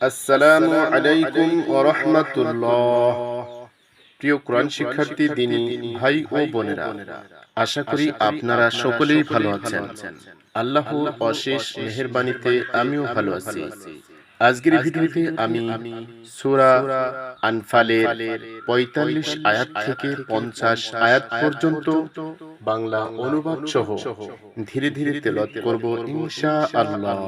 আসসালামু আলাইকুম রাহমাতুল্লাহ। প্রিয় কোরআন শিক্ষার্থী দিনী ভাই ও বোনেরা আশা করি আপনারা সকলেই ভালো আছেন। আল্লাহর অশেষ মেহেরবানিতে আমিও ভালো আছি। আজকের ভিডিওতে আমি সূরা আনফালের পঁয়তাল্লিশ আয়াত থেকে পঞ্চাশ আয়াত পর্যন্ত বাংলা অনুবাদ সহ ধীরে ধীরে তেলাওয়াত করব ইনশাআল্লাহ।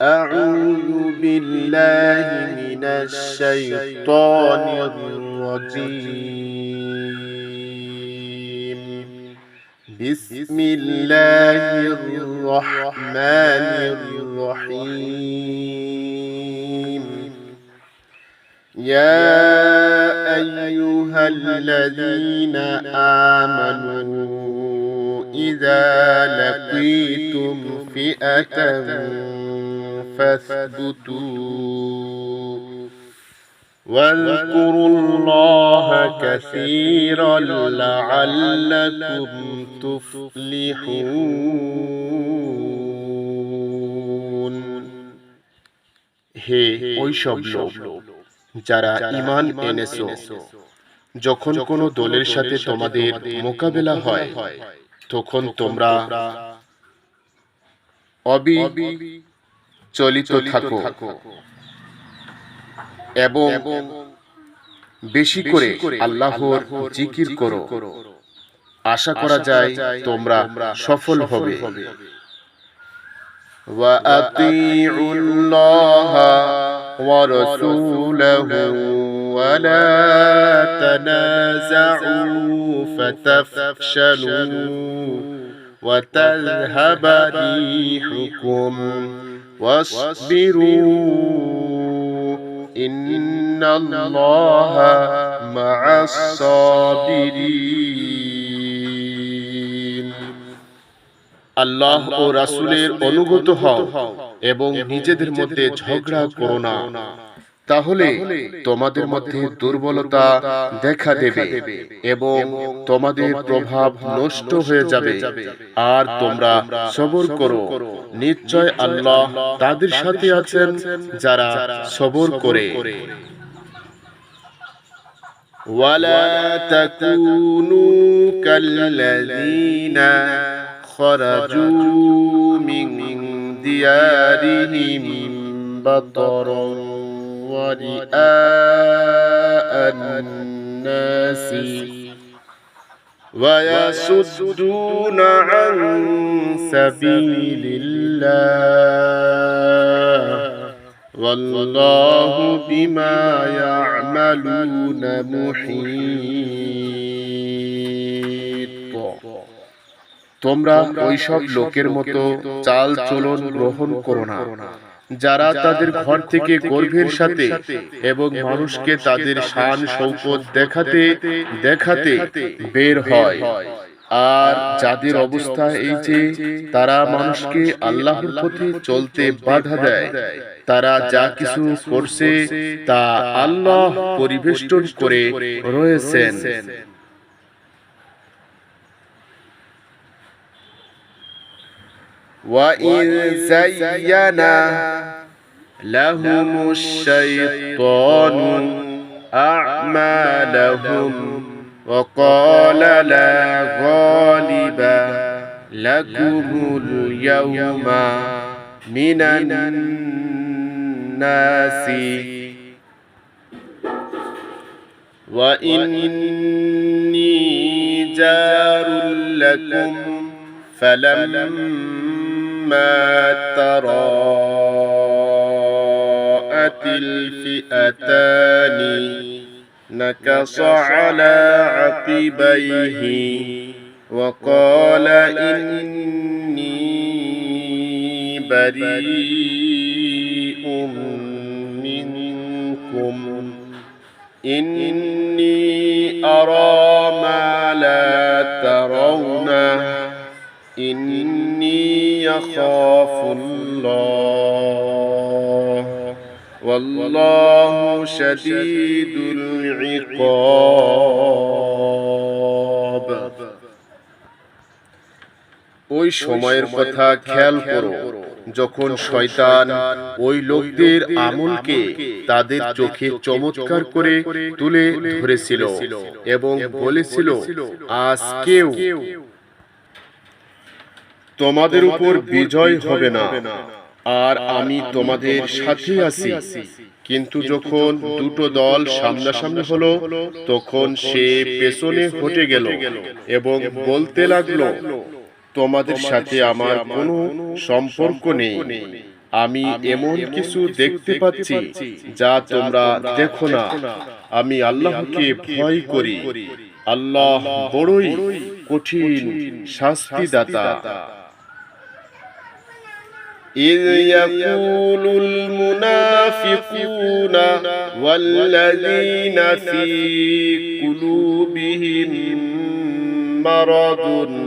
أعوذ بالله من الشيطان الرجيم. بسم الله الرحمن الرحيم. يا أيها الذين آمنوا إذا لقيتم فئة فاثبتوا واذكروا الله كثيرا لعلكم تفلحون হে ওই সব লোক যারা ইমান এনেছো যখন কোনো দলের সাথে তোমাদের মোকাবেলা হয় তখন তোমরা অবি চলিত থাকো এবং বেশি করে আল্লাহর জিকির করো আশা করা যায় তোমরা সফল হবে وأطيعوا الله ورسوله ولا تنازعوا فتفشلوا وتذهب ريحكم واصبروا إن الله مع الصابرين আল্লাহ ও রাসূলের অনুগত হও এবং নিজেদের মধ্যে ঝগড়া করো না তাহলে তোমাদের মধ্যে দুর্বলতা দেখা দেবে এবং তোমাদের প্রভাব নষ্ট হয়ে যাবে আর তোমরা সবর করো নিশ্চয় আল্লাহ তাদের সাথে আছেন যারা সবর করে ولا تكونوا كالذين خرجوا من ديارهم بطرا ورئاء الناس ويصدون عن سبيل الله والله بما يعملون محيط তোমরা ওইসব লোকের মতো চাল চলন গ্রহণ করো না যারা তাদের ঘর থেকে গর্ভের সাথে এবং মানুষকে তাদের শান শৌকত দেখাতে দেখাতে বের হয়। আর যাদের অবস্থা এই যে তারা মানুষকে আল্লাহর পথে চলতে বাধা দেয়। তারা যা কিছু করছে তা আল্লাহ পরিবেষ্টন করে রয়েছেন। وإذ زين لهم الشيطان أعمالهم وقال لا غالب لكم اليوم من الناس وإني جار لكم فلما تراءت الفئتان نكص على عقبيه وقال إني بريء منكم إني أرى ما لا ترون إني يخاف الله والله شديد العقاب ওই সময়ের কথা খেয়াল করো যখন শয়তান ওই লোকদের আমলকে তাদের চোখে চমৎকার করে তুলে ধরেছিল এবং বলেছিল আজকেও তোমাদের উপর বিজয় হবে না। আর আমি তোমাদের সাথে আছি। কিন্তু যখন দুটো দল সামনাসামনি হলো তখন সে পেছনে হটে গেল এবং বলতে লাগল তোমাদের সাথে আমার কোনো সম্পর্ক নেই। আমি এমন কিছু দেখতে পাচ্ছি যা তোমরা দেখো না। আমি আল্লাহকে ভয় করি। আল্লাহ বড়ই কঠিন শাস্তিদাতা। إذ يقول المنافقون والذين في قلوبهم مرض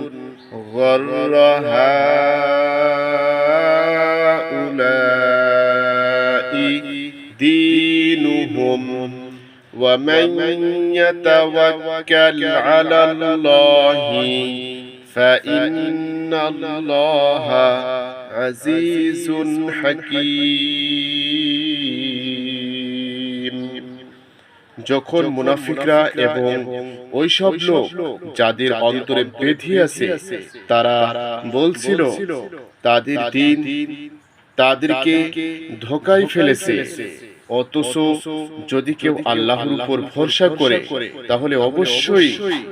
غر هؤلاء دينهم ومن يتوكل على الله فإن الله عزيز حكيم যখন মুনাফিকরা এবং ওইসব লোক যাদের অন্তরে বেঁধে আছে তারা বলছিল তাদের দিন তাদেরকে ধোকায় ফেলেছে অথচ যদি কেউ আল্লাহর উপর ভরসা করে তাহলে অবশ্যই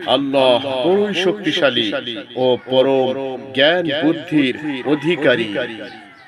আল্লাহ বড়ই শক্তিশালী ও পরম জ্ঞান বুদ্ধির অধিকারী।